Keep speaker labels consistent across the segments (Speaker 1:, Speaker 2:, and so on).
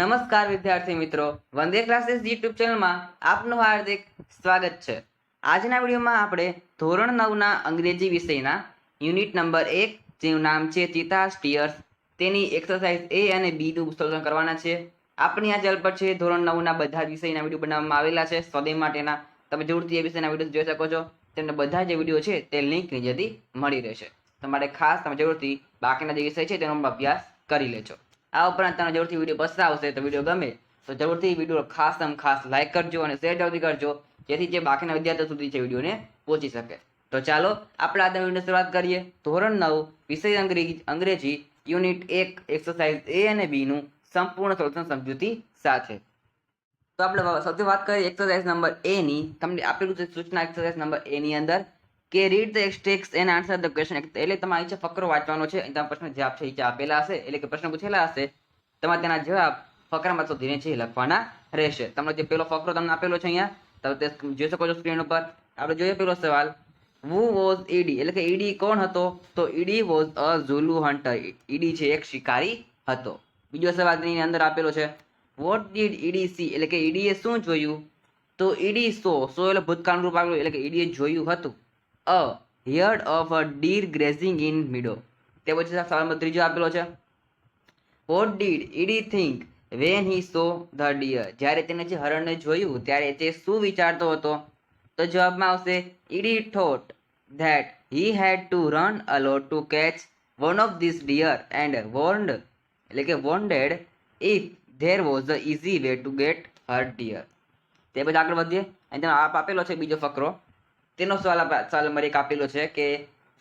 Speaker 1: નમસ્કાર વિદ્યાર્થી મિત્રો. વંદે ક્લાસીસ યુટ્યુબ ચેનલમાં આપનું હાર્દિક સ્વાગત છે. આજના વિડીયોમાં આપણે ધોરણ નવના અંગ્રેજી વિષયના યુનિટ નંબર એક, જેનું નામ છે ચિતા સ્ટીયર્સ તેની એક્સરસાઇઝ એ અને બી નું સોલ્યુશન કરવાના છે. આપણી આ ચેનલ પર છે ધોરણ નવના બધા જ વિષયના વીડિયો બનાવવામાં આવેલા છે. સ્વદેહ માટેના તમે જરૂરથી એ વિષયના વીડિયો જોઈ શકો છો. તેમને બધા જે વીડિયો છે તે લિંક નીચેથી મળી રહેશે. તમારે ખાસ તમે જરૂરથી બાકીના જે વિષય છે તેનો અભ્યાસ કરી લેજો. આ ઉપરાંત તમને જરૂરથી વીડિયો પસંદ આવશે તો વીડિયો ગમે, તો જરૂરથી વીડિયો ખાસ તમે ખાસ લાઇક કરજો અને શેર જરૂરથી કરજો, જેથી જે બાકીના વિદ્યાર્થીઓ સુધી છે વિડીયોને પહોંચી શકે. તો ચાલો, આપણે આજના વિડીયોની શરૂઆત કરીએ. ધોરણ નવ, વિષય અંગ્રેજી અંગ્રેજી, યુનિટ એક એક્સરસાઇઝ એ અને બી નું સંપૂર્ણ સોલ્યુશન સમજૂતી સાથે. તો આપણે સૌથી વાત કરીએ એક્સરસાઇઝ નંબર એની તમને આપેલું છે સૂચના એક્સરસાઇઝ નંબર એની અંદર. કે read the text and answer the question એટલે તમારે છે ફકરો વાંચવાનો છે. તમારા પ્રશ્ન જવાબ છે. એ આપેલા હશે. એટલે કે પ્રશ્ન પૂછેલા હશે. તમારે તેના જવાબ ફકરામાં શોધીને છે એ લખવાના રહેશે. તમને જે પેલો ફકરો તમને આપેલો છે અહીંયા, તમે તે જોઈ શકો છો સ્ક્રીન ઉપર. આપણે જોઈએ પેલો સવાલ. વુ વોઝ ઈડી એટલે કે ઈડી કોણ હતો? તો Edi was a Zulu hunter Edi છે એક શિકારી હતો. બીજો સવાલ તેની અંદર આપેલો છે. વોટ ડીડ ઈડી સી એટલે કે ઈડીએ શું જોયું? તો ઈડી સો. સો એટલે ભૂતકાળનું રૂપ આવેલું એટલે કે ઈડીએ જોયું હતું. A herd of a deer grazing in meadow. તે પછી સવાલ ત્રીજો આપેલો છે. What did Edi think when he saw the deer? જ્યારે તેને જે હરણને જોયું, ત્યારે તે શું વિચારતો હતો? તો જવાબમાં આવશે, Edi thought that he had to run a lot to catch one of this deer and wound, એટલે કે wounded, if there was a easy way to get her deer. તે પછી આગળ વધીએ. અને તેનો આપ આપેલો છે, બીજો ફકરો. તેનો સવાલ સવાલ નંબર એક આપેલો છે કે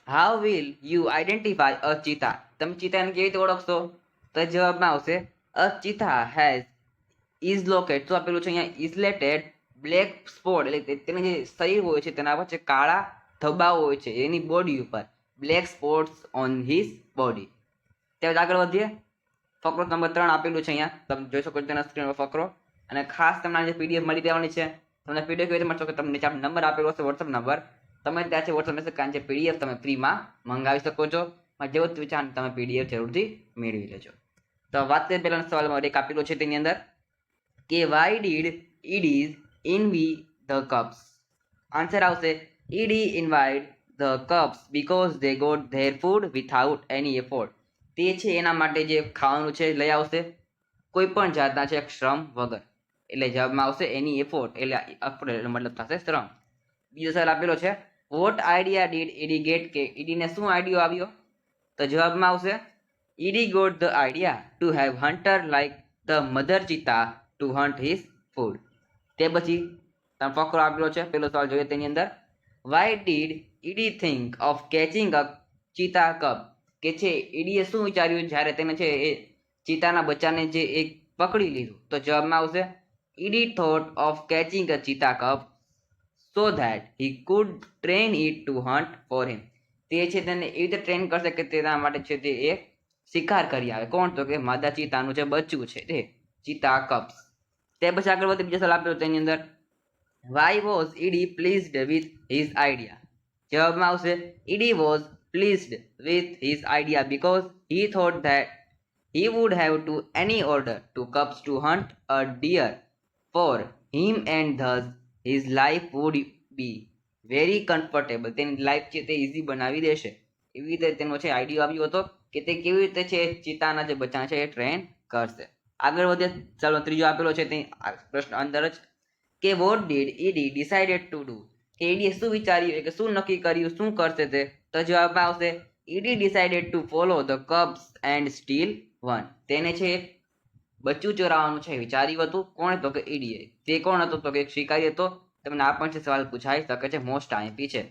Speaker 1: how will you identify a cheetah તમે ચિતાને કેવી રીતે ઓળખશો? તો જવાબમાં આવશે a cheetah has is locate શું આપેલું છે અહીંયા? ઇઝલેટેડ બ્લેક સ્પોટ એટલે તે- જે શરીર હોય છે, તેના વચ્ચે કાળા ધબ્બાઓ હોય છે, એની બોડી ઉપર black spots on his body ત્યારે આગળ વધીએ. ફકરો નંબર ત્રણ આપેલું છે અહીંયા. તમે જોઈ શકો છો તેના સ્ક્રીન પર ફકરો. અને ખાસ તમને જે પીડીએફ મળી રહેવાની છે તમને પીડીએફ કેવી રીતે મળશે કે તમને ચાર નંબર આપેલો હશે વોટ્સઅપ નંબર તમે ત્યાંથી વોટ્સઅપ મેસેજ કારણ છે પીડીએફ તમે ફ્રીમાં મંગાવી શકો છો. જેવો વિચાર તમે પીડીએફ જરૂરથી મેળવી લેજો. તો વાત કરીએ પહેલા સવાલમાં એક આપેલો છે તેની અંદર. કે why did Ede's invite the cubs answer આવશે Ede invite the cubs because they got their food without any effort તે છે એના માટે જે ખાવાનું છે, લઈ આવશે. કોઈ પણ જાતના છે, શ્રમ વગર. એટલે જવાબમાં આવશે એની એફોર્ટ એટલે effort મતલબ થશે શ્રમ બીજો સવાલ આપેલો છે what idea did Ede get કે ઈડીને શું આઈડિયો આવ્યો? તો જવાબમાં આવશે Ede got the idea to have hunter like the mother cheetah to hunt his food તે પછી તમે ફકરો આપેલો છે. પેલો સવાલ જોઈએ તેની અંદર why did Ede think of catching a cheetah cub કે છે ઈડીએ શું વિચાર્યું? જ્યારે તેને છે એ ચિતાના બચ્ચાને જે એક પકડી લીધું. તો જવાબમાં આવશે Ede thought of catching a cheetah cub so that he could train it to hunt for him તે છે તેને એવી રીતે ટ્રેન કરશે કે તેના માટે છે તે એક શિકાર કરી આવે. કોણ? તો કે માદા ચિતાનું જે બચ્ચું છે તે ચિતા કપ્સ તે પછી આગળ વધી બીજો સલાહ આપ્યો તેની અંદર. Why was Ede pleased with his idea જવાબમાં આવશે Ede was pleased with his idea because he thought that he would have to any order two cubs to hunt a deer. For him and thus, his life would be very comfortable. તેની life છે તે easy બનાવી દેશે. એવી રીતે તેનો છે આઈડિયો આવ્યો હતો કે તે કેવી રીતે છે, ચિતાના જે બચ્ચા છે એ ટ્રેન કરશે. આગળ વધે, ચાલો ત્રીજો આપેલો છે તે પ્રશ્ન અંદર જ. કે what did Ede decided to do કે ઈડીએ શું વિચાર્યું કે શું નક્કી કર્યું, શું કરશે તે? તો જવાબમાં આવશે Ede decided to follow the cubs and steal one તેને છે બચ્ચું ચોરાવાનું છે. વિચાર્યું હતું. કોણ તો કે ઈડીએ તે કોણ હતો? તો કે શિકારી હતો. તમને આ પણ સવાલ પૂછાઈ શકે છે મોસ્ટ આઈપી છે.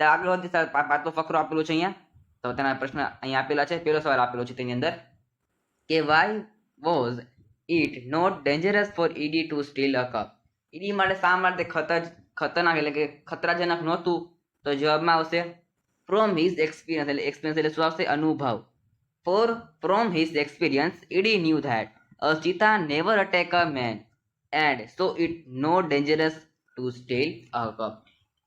Speaker 1: તો આગળ વધી સર પાંચમો ફકરો આપેલો છે અહીંયા. તો તેના પ્રશ્ન અહીંયા આપેલા છે. પહેલો સવાલ આપેલો છે તેની અંદર. કે why was it not dangerous for Ede to steal a cub Ede માટે શા માટે ખતર ખતરનાક એટલે કે ખતરાજનક નહોતું? તો જવાબમાં આવશે ફ્રોમ હિઝ એક્સપિરિયન્સ એટલે એક્સપિરિયન્સ એટલે શું આવશે? અનુભવ. For from his experience Ede knew that a cheetah never attack a man and so it no dangerous to steal a cub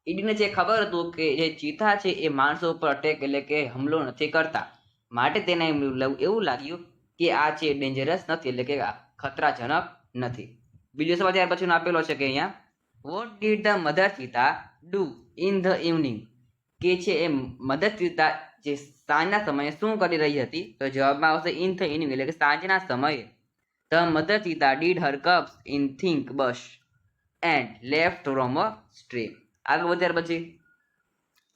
Speaker 1: ઈડીને જે ખબર હતું કે જે ચિતા છે એ માણસો ઉપર અટેક એટલે કે હુમલો નથી કરતા. માટે તેને એવું લાગ્યું કે આ છે ડેન્જરસ નથી એટલે કે ખતરાજનક નથી. બીજો સવાલ ત્યાર પછીનો આપેલો છે કે અહીંયા what did the mother cheetah do in the evening કે છે એ મધર ચિતા જે સાંજના સમયે શું કરી રહી હતી? તો જવાબમાં આવશે ઇન ધ ઇવનિંગ એટલે કે સાંજના સમયે. Mother cheetah did her cubs in thick bush and left from a stream. આગળ વધ્યાર પછી,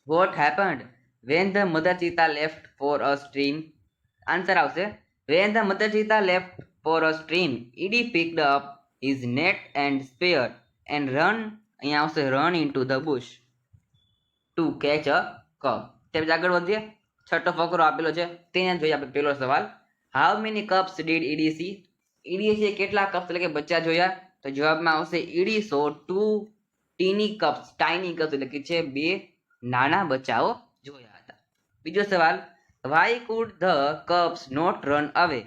Speaker 1: what happened when the mother cheetah left for a stream? Answer આવશે, when the mother cheetah left for a stream, Ede picked up his net and spear and run, અહીંયા આવશે run into the bush to catch a cub. તેમ આગળ વધીએ, છઠ્ઠો ફકરો આપેલો છે, તેને જોઈએ આપણે પહેલો સવાલ. How many cubs did Edie see Edie see કેટલા કપ્સ એટલે કે બચ્ચા જોયા? તો જવાબમાં આવશે Edie saw two tiny cubs tiny cubs એટલે કે છે બે નાના બચ્ચાઓ જોયા હતા. બીજો સવાલ why could the cubs not run away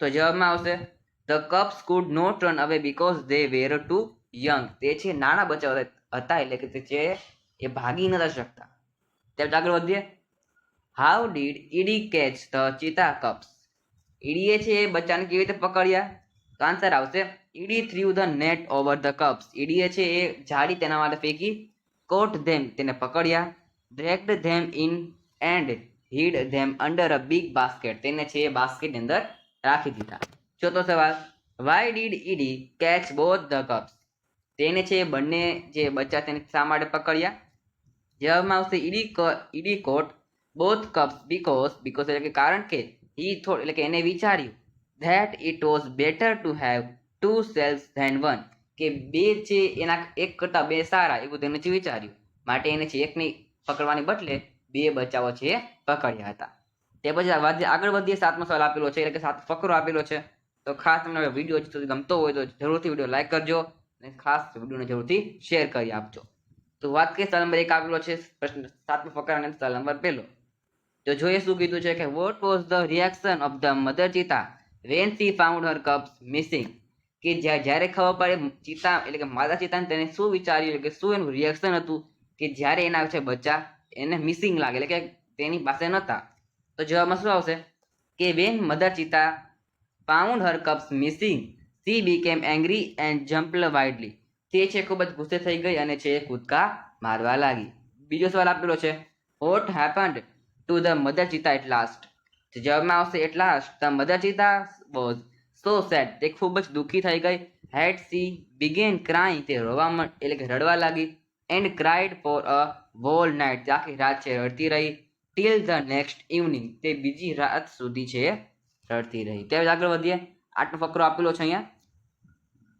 Speaker 1: તો જવાબમાં આવશે the cubs could not run away because they were too young તે છે નાના બચ્ચાઓ હતા એટલે કે તે છે એ ભાગી નતા શકતા. ત્યાર આગળ વધીએ. How did Edie catch the cheetah cubs ઈડીએ છે એ બચ્ચાને કેવી રીતે પકડ્યા? તો આન્સર આવશે. Ede threw the net over the cubs ઈડીએ છે, એ જાડી તેના માટે ફેંકી કોટ ધેમ તેને પકડ્યા. Dragged them in and hid them under a big basket તેને છે, એ બાસ્કેટની અંદર રાખી દીધા. ચોથો સવાલ. Why did Ede catch both the cubs તેને છે, એ બંને જે બચ્ચા તેને શા માટે પકડ્યા? જવાબમાં આવશે, Ede Ede caught both cubs because because એટલે કે કારણ કે હી થોડ, એટલે કે એને વિચાર્યું that it was better to have two cells than one કે બે છે એના એક કરતાં બે સારા, એવું તેને છે વિચાર્યું. માટે એને છે એકને પકડવાની બદલે બે બચાવો છે એ પકડ્યા હતા. તે પછી આગળ વધીએ સાતમો સવાલ આપેલો છે, એટલે કે સાત ફકરો આપેલો છે. તો ખાસ તમને વીડિયો સુધી ગમતો હોય તો જરૂરથી વીડિયો લાઈક કરજો અને ખાસ વિડીયોને જરૂરથી શેર કરી આપજો. તો વાત કરીએ સવાલ નંબર એક આપેલો છે, પ્રશ્ન સાતમો ફકરા અને સવાલ નંબર પહેલો. તો જોઈએ શું કીધું છે કે what was the reaction of the mother cheetah when she found her cubs missing કે જ્યાં- જ્યારે ખબર પડે ચિતા એટલે કે માતા ચિતાને તેને શું વિચાર્યું કે શું એનું રિએક્શન હતું કે જ્યારે એના છે બચ્ચા એને મિસિંગ લાગે એટલે કે તેની પાસે નહોતા તો જવાબમાં શું આવશે? કે when mother cheetah found her cubs missing she became angry and jumped wildly તે છે ખૂબ જ ગુસ્સે થઈ ગઈ અને છે કૂદકા મારવા લાગી. બીજો સવાલ આપેલો છે what happened to the mother cheetah at last જવાબમાં આવશે last the mother cheetah was so sad તે ખૂબ જ દુઃખી થઈ ગઈ. હેડ સી બિગેન ક્રાઇંગ તે રોવા એટલે કે રડવા લાગી and cried for a whole night આખી રાત છે, રડતી રહી. ટીલ ધ નેક્સ્ટ ઇવનિંગ તે બીજી રાત સુધી છે, રડતી રહી. ત્યાર આગળ વધીએ. આટલો ફકરો આપેલો છે અહીંયા.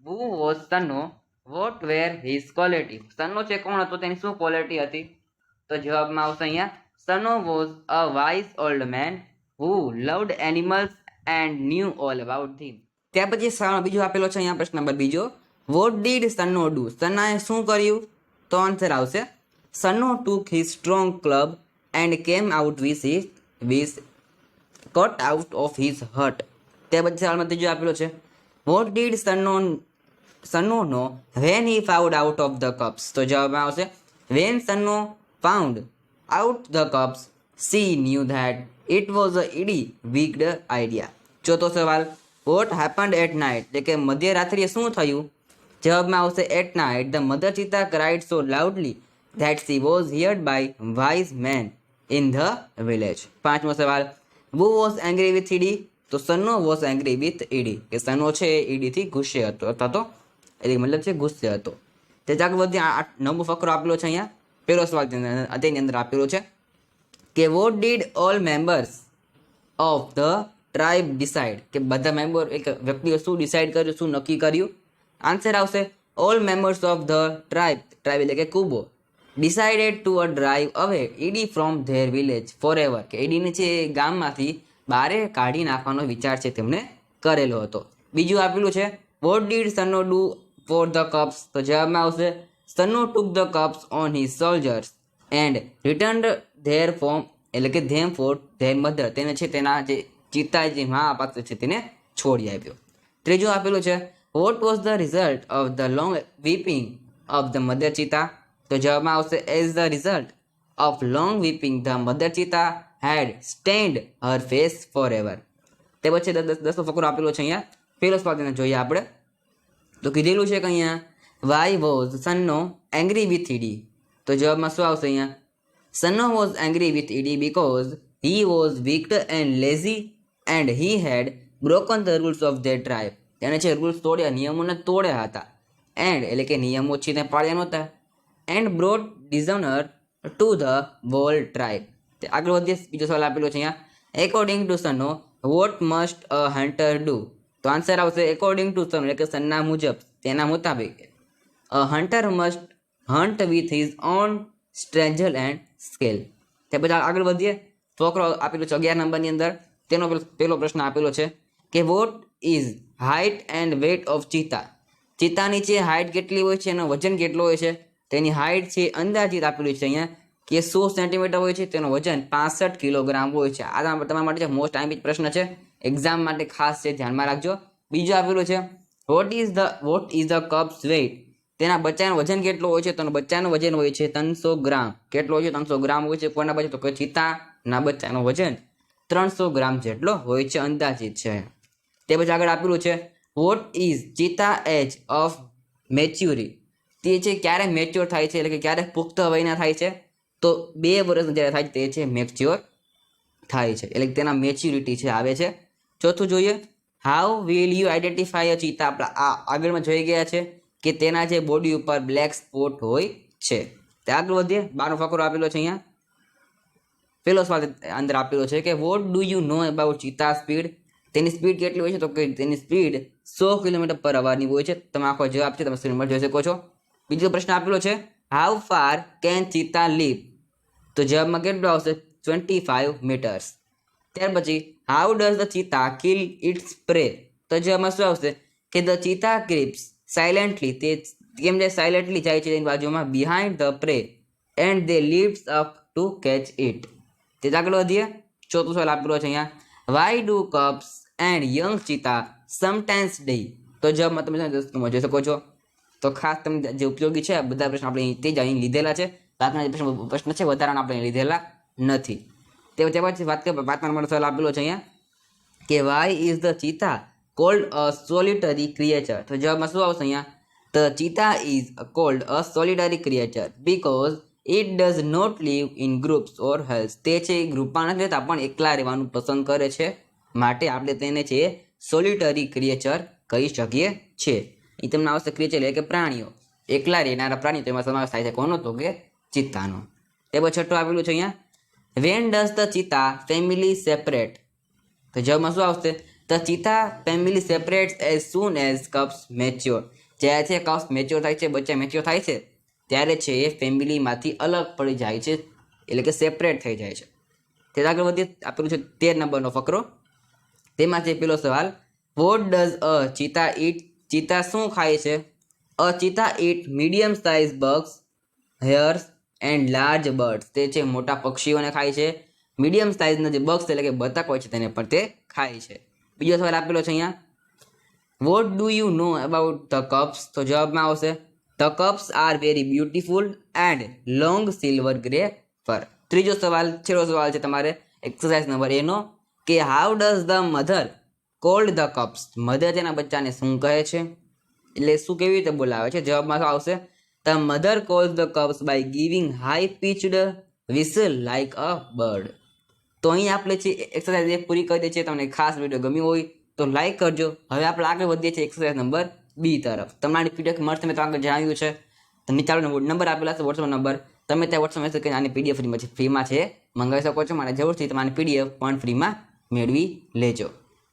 Speaker 1: Who was Sanno what were his quality સનનો છે કોણ હતો? તેની શું ક્વોલિટી હતી? તો જવાબમાં આવશે અહીંયા. Sanno was a wise old man who loved animals and knew all about them. ત્યાર પછી સવાલ બીજો આપેલો છે અહીંયા પ્રશ્ન નંબર બીજો. વોટ ડીડ સનો ડુ સન્નાએ શું કર્યું? તો આન્સર આવશે. Sanno took his strong club and came out with his with cut out of his hut તે પછી સવાલમાં ત્રીજો આપેલો છે. What did Sanno Sanno know when he found out of the cubs તો જવાબમાં આવશે when Sanno found out the cubs she knew that it was a Ede wicked idea ચોથો સવાલ વોટ હેપન્ડ એટ નાઇટ એટલે કે મધ્યરાત્રિએ શું થયું? જવાબમાં આવશે at night the mother cheetah cried so loudly that she was heard by wise man in the village પાંચમો સવાલ who was angry with Ede તો Sanno was angry with Ede કે સન્નો છે એ ઈડીથી ગુસ્સે હતો અથવા તો એટલે મતલબ છે ગુસ્સે હતો. તે જાગ વધી આ આ ફકરો આપેલો છે અહીંયા. પહેલો સવાલ તેની અંદર- આપેલો છે કે what did all members of the tribe decide કે બધા મેમ્બર એક વ્યક્તિએ શું ડિસાઇડ કર્યું, શું નક્કી કર્યું? આન્સર આવશે all members of the tribe tribe એટલે કે કુબો decided to a drive away Ede from their village forever કે ઈડીને છે એ ગામમાંથી બારે કાઢી નાખવાનો વિચાર છે તેમણે કરેલો હતો. બીજું આપેલું છે what did Sanno do for the cubs તો જવાબમાં આવશે Sanno took the cubs on his shoulders and return their form એટલે કે ધેમ ફોર ધેર મધર તેને છે તેના જે ચિત્તા જે મા પાત્ર છે તેને છોડી આપ્યો. ત્રીજું આપેલું છે what was the result of the long weeping of the mother cheetah? તો જવાબમાં આવશે as the result of long weeping the mother cheetah had stained her face forever તે પછી દસ દસમો ફકરો આપેલો છે અહીંયા. પેલો સ્વાદ જોઈએ આપણે. તો કીધેલું છે કે અહીંયા why was Sanno angry with Ede તો જવાબમાં શું આવશે અહીંયા? Sanno was angry with Ede because he was wicked and lazy and he had broken the rules of their tribe તેણે છે રૂલ્સ તોડ્યા, નિયમોને તોડ્યા હતા. એન્ડ એટલે કે નિયમો છીને પાડ્યા નહોતા. And brought dishonour to the whole tribe તે આગળ વધીએ, બીજો સવાલ આપેલો છે અહીંયા. According to Sanno what must a hunter do તો આન્સર આવશે એકોર્ડિંગ ટુ સન એટલે કે સનના મુજબ, તેના મુતાબિક. A hunter must hunt with his own strength and skill તે પછી આગળ વધીએ. છોકરો આપેલો છે અગિયાર નંબરની અંદર. તેનો પેલો પ્રશ્ન આપેલો છે કે what is height and weight of cheetah ચિત્તાની જે હાઇટ કેટલી હોય છે, એનો વજન કેટલો હોય છે, તેની હાઇટ છે અંદાજિત આપેલું છે અહીંયા, કે સો સેન્ટીમીટર હોય છે, તેનો વજન પાસઠ કિલોગ્રામ હોય છે. આ તમારા માટે મોસ્ટ આઈમ્પિક પ્રશ્ન છે. એક્ઝામ માટે ખાસ છે ધ્યાનમાં રાખજો. બીજું આપેલું છે what is the what is the cubs weight તેના બચ્ચાનું વજન કેટલું હોય છે? તો બચ્ચાનું વજન હોય છે ત્રણસો ગ્રામ. કેટલો હોય છે? ત્રણસો ગ્રામ હોય છે? કોના બચ્ચા? તો કે ચિત્તાના બચ્ચાનું વજન ત્રણસો ગ્રામ જેટલો હોય છે, અંદાજિત છે. તે પછી આગળ આપેલું છે what is cheetah age of maturity તે છે, ક્યારે મેચ્યોર થાય છે? એટલે કે ક્યારે પુખ્ત વયના થાય છે? તો બે વર્ષ જ્યારે થાય છે, તે છે, મેચ્યોર થાય છે. એટલે તેના મેચ્યુરિટી છે, આવે છે. ચોથું જોઈએ how will you identify a cheetah? આપણા આગળમાં જોઈ ગયા છે. કે તેના જે બોડી ઉપર બ્લેક સ્પોટ હોય છે. તે આગળ વધીએ. બારનો ફકરો આપેલો છે અહીંયા. પેલો સવાલ અંદર આપેલો છે કે what do you know about cheetah speed તેની સ્પીડ કેટલી હોય છે? તો કે તેની સ્પીડ સો કિલોમીટર પર અવરની હોય છે. તમે આખો જવાબ છે, તમે સ્ક્રીન પર જોઈ શકો છો. બીજો પ્રશ્ન આપેલો છે how far can cheetah leap તો જવાબમાં કેટલો આવશે? ટ્વેન્ટી ફાઇવ મીટર્સ ત્યાર પછી how does the cheetah kill its prey તો જવાબમાં શું આવશે? કે ધ ચિતા ક્રિપ્સ સાયલેન્ટલી તે કેમ જાય સાયલેન્ટલી જાય છે તેની બાજુમાં behind the prey and they leaps up to catch it તે આગળ વધીએ. ચોથું સવાલ આપેલો છે અહીંયા. Why do cubs and young cheetah sometimes die તો જવાબમાં તમે દોસ્તોમાં જોઈ શકો છો. તો ખાસ તમને જે ઉપયોગી છે બધા પ્રશ્ન આપણે તે જ અહીં લીધેલા છે. બાકીના પ્રશ્ન પ્રશ્ન છે, વધારાના આપણે લીધેલા નથી. તે પછી વાત પાંચમા નંબર સવાલ આપેલો છે અહીંયા. કે why is the cheetah called a solitary creature તો જવાબમાં શું આવશે અહીંયા? The cheetah is called a solitary creature because it does not live in groups or herds તે છે ગ્રુપમાં નથી રહેતા, પણ એકલા રહેવાનું પસંદ કરે છે. માટે આપણે તેને છે સોલિટરી ક્રિએચર કહી શકીએ છીએ. એ તમને આવશે ક્રિએચર એટલે કે પ્રાણીઓ. એકલા રહેનારા પ્રાણીઓ તેમાં સમાવેશ થાય છે કોનો? તો કે ચિત્તાનો. તે પછી છઠ્ઠું આપેલું છે અહીંયા. When does the cheetah family separate તો જવાબમાં શું આવશે? The cheetah family separates as soon as cubs mature જ્યારે કપ્સ મેચ્યોર થાય છે, બચ્ચા મેચ્યોર થાય છે, ત્યારે છે એ ફેમિલીમાંથી અલગ પડી જાય છે, એટલે કે સેપરેટ થઈ જાય છે. તે આગળ વધીએ આપેલું છે તેર નંબરનો ફકરો. તેમાં છે પેલો સવાલ વોટ ડઝ અ ચિતા ઈટ ચિતા શું ખાય છે? A cheetah eat medium size bucks hares and large birds તે છે મોટા પક્ષીઓને ખાય છે. મીડિયમ સાઇઝના જે બગ્સ એટલે કે બતક હોય છે, તેને પણ તે ખાય છે. બીજો સવાલ આપેલો છે અહીંયા. What do you know about the cubs તો જવાબમાં આવશે the cubs are very beautiful and long silver grey fur ત્રીજો સવાલ, છેલ્લો સવાલ છે તમારે એક્સરસાઇઝ નંબર એનો કે how does the mother called the cubs mother તેના બચ્ચાને શું કહે છે? એટલે શું કેવી રીતે બોલાવે છે? જવાબમાં શું આવશે? The mother calls the cubs by giving high pitched whistle like a bird તો અહીં આપણે છે એક્સરસાઇઝ એક પૂરી કરી દે છે તમને ખાસ વીડિયો ગમ્યો હોય તો લાઇક કરજો. હવે આપણે આગળ વધીએ છીએ એક્સરસાઇઝ નંબર બી તરફ. તમારી પીડીએફ મળશે મેં તો આગળ જણાવ્યું છે. તો નીચે નંબર આપેલા છે વોટ્સઅપ નંબર તમે ત્યાં વોટ્સઅપ મેસેજ કરીને આની પીડીએફ ફ્રીમાં છે. ફ્રીમાં છે, મંગાવી શકો છો. મારે જરૂરથી તમારી પીડીએફ પણ ફ્રીમાં મેળવી લેજો.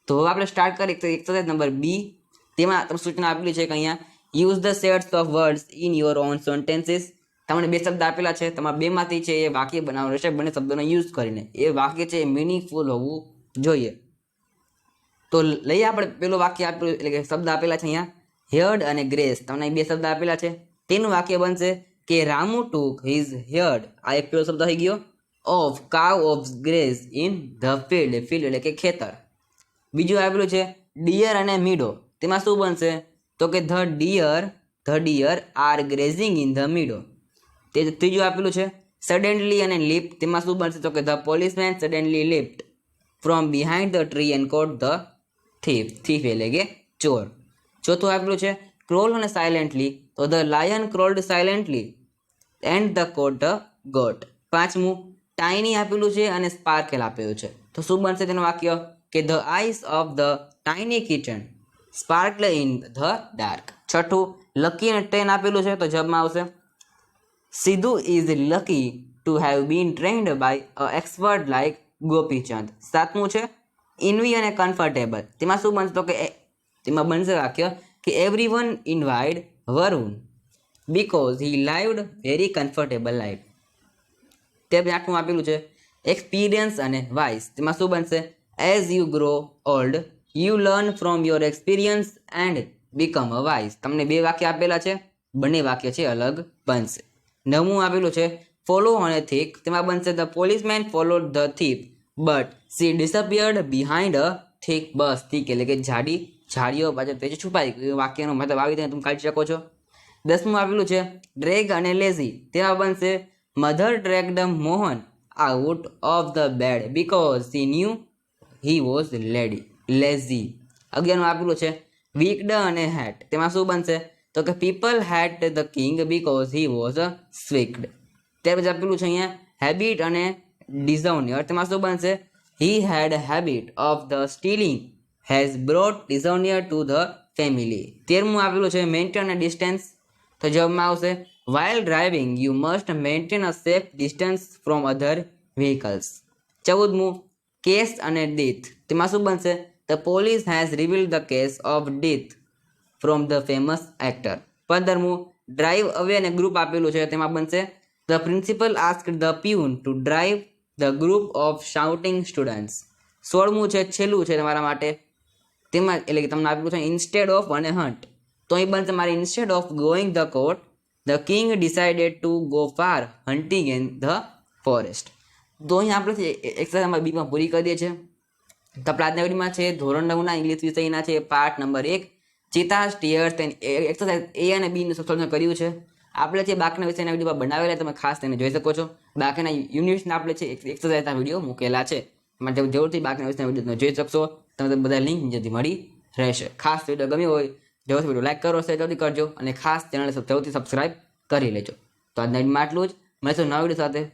Speaker 1: તો હવે આપણે સ્ટાર્ટ કરીએ એક્સરસાઇઝ નંબર બી. તેમાં તમે સૂચના આપેલી છે કે અહીંયા use the sets of words in your own sentences તમને બે શબ્દ આપેલા છે, તમારે બેમાંથી છે એ વાક્ય બનાવવાનું રહેશે, બંને શબ્દોનો યુઝ કરીને. એ વાક્ય છે એ મિનિંગફુલ હોવું જોઈએ. તો લઈએ આપણે પેલું વાક્ય આપેલું એટલે કે શબ્દ આપેલા છે અહીંયા. હેર્ડ અને ગ્રેસ. તમને બે શબ્દ આપેલા છે. તેનું વાક્ય બનશે કે રામુ ટુક હિઝ હેર્ડ આ એક પેલો શબ્દ થઈ ગયો. Of cow of grace in the field field એટલે કે ખેતર. બીજું આપેલું છે ડિયર અને મીડો તેમાં શું બનશે? તો કે the deer the deer are grazing in the meadow તે ત્રીજું આપેલું છે સડનલી અને લિફ્ટ તેમાં શું બનશે? તો કે the policeman suddenly lift from behind the tree and caught the thief thief એટલે કે ચોર. ચોથું આપેલું છે ક્રોલ અને સાયલેન્ટલી તો the lion crawled silently and the caught the goat પાંચમું ટાઈની આપેલું છે અને સ્પાર્કેલ આપેલું છે. તો શું બનશે તેનું વાક્ય? કે the ice of the tiny kitchen sparkle in the dark છઠ્ઠું લકી અને ટ્રેન આપેલું છે, તો જબમાં આવશે? Sidhu is lucky to have been trained by a expert like Gopichand સાતમું છે ઇન્વી અને કમ્ફર્ટેબલ. તેમાં શું બનશે તો કે તેમાં બનશે વાક્ય કે everyone invited Varun because he lived very comfortable life તે આઠમું આપેલું છે એક્સપિરિયન્સ અને વાઇસ તેમાં શું બનશે? As you grow old you learn from your experience and become a wise તમને બે વાક્ય આપેલા છે, બંને વાક્ય છે અલગ બનશે. નવમું આપેલું છે. ફોલો અને થીક તેમાં બનશે the policeman follow the thief but she disappeared behind a thick bush thick એટલે કે જાડી ઝાડીઓ પાછળ તે છુપાઈ વાક્યનો મતલબ આવી તમે કાઢી શકો છો. દસમું આપેલું છે ડ્રેગ અને લેઝી તેમાં બનશે mother dragged Mohan out of the bed because she knew he was lady lazy અગિયારનું આપેલું છે વીકડ અને હેટ તેમાં શું બનશે તો કે people hate the king because he was wicked ત્યાર પછી આપેલું છે અહીંયા હેબિટ અને ડિઝાઉનિયર તેમાં શું બનશે? He had habit of the stealing has brought dishonour to the family તેરમું આપેલું છે મેન્ટેન અને ડિસ્ટન્સ તો જવાબમાં આવશે while driving you must maintain a safe distance from other vehicles ચૌદમું case અને ડેથ તેમાં શું બનશે? The police has reveal the case of death from the famous actor પંદરમું drive away અને ગ્રુપ આપેલું છે, તેમાં બનશે the principal ask the peon to drive the group of shouting students સોળમું છે, છેલ્લું છે તમારા માટે. તેમાં, એટલે કે તમને આપેલું છે ઇન્સ્ટેડ ઓફ અને હન્ટ તો અહીં બનશે મારે instead of going the court the king decided to go for hunting in the forest તો અહીં આપણે એક્સરસાઇઝ અમારી બીમાં પૂરી કરીએ છીએ. તો આપણે છે, ધોરણ નવના, ઇંગ્લિશ વિષયના છે પાર્ટ નંબર એક. ચિતા સ્ટીયર્સ એક્સરસાઇઝ એ અને બીનું સંશોધન કર્યું છે. આપણે જે બાકીના વિષયના વીડિયો બનાવેલા તમે ખાસ તેને જોઈ શકો છો. બાકીના યુનિટ્સના આપણે છે એક્સરસાઇઝના વીડિયો મૂકેલા છે માટે જરૂર- જરૂરથી બાકીના વિષયના વીડિયો તમે જોઈ શકશો. તમને બધા લિંક નીચેથી મળી રહેશે. ખાસ વીડિયો ગમ્યો હોય જરૂરથી વીડિયો લાઈક કરો શેર જલ્દી કરજો અને ખાસ ચેનલને જરૂરથી સબસ્ક્રાઇબ કરી લેજો. તો આજના માટલું જ. મળીશું નવા વીડિયો સાથે.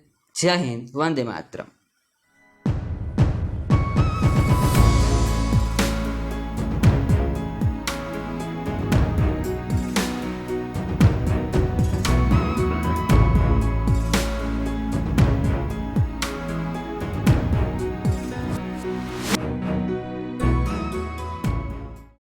Speaker 1: જય હિન્દ. વંદે માતરમ.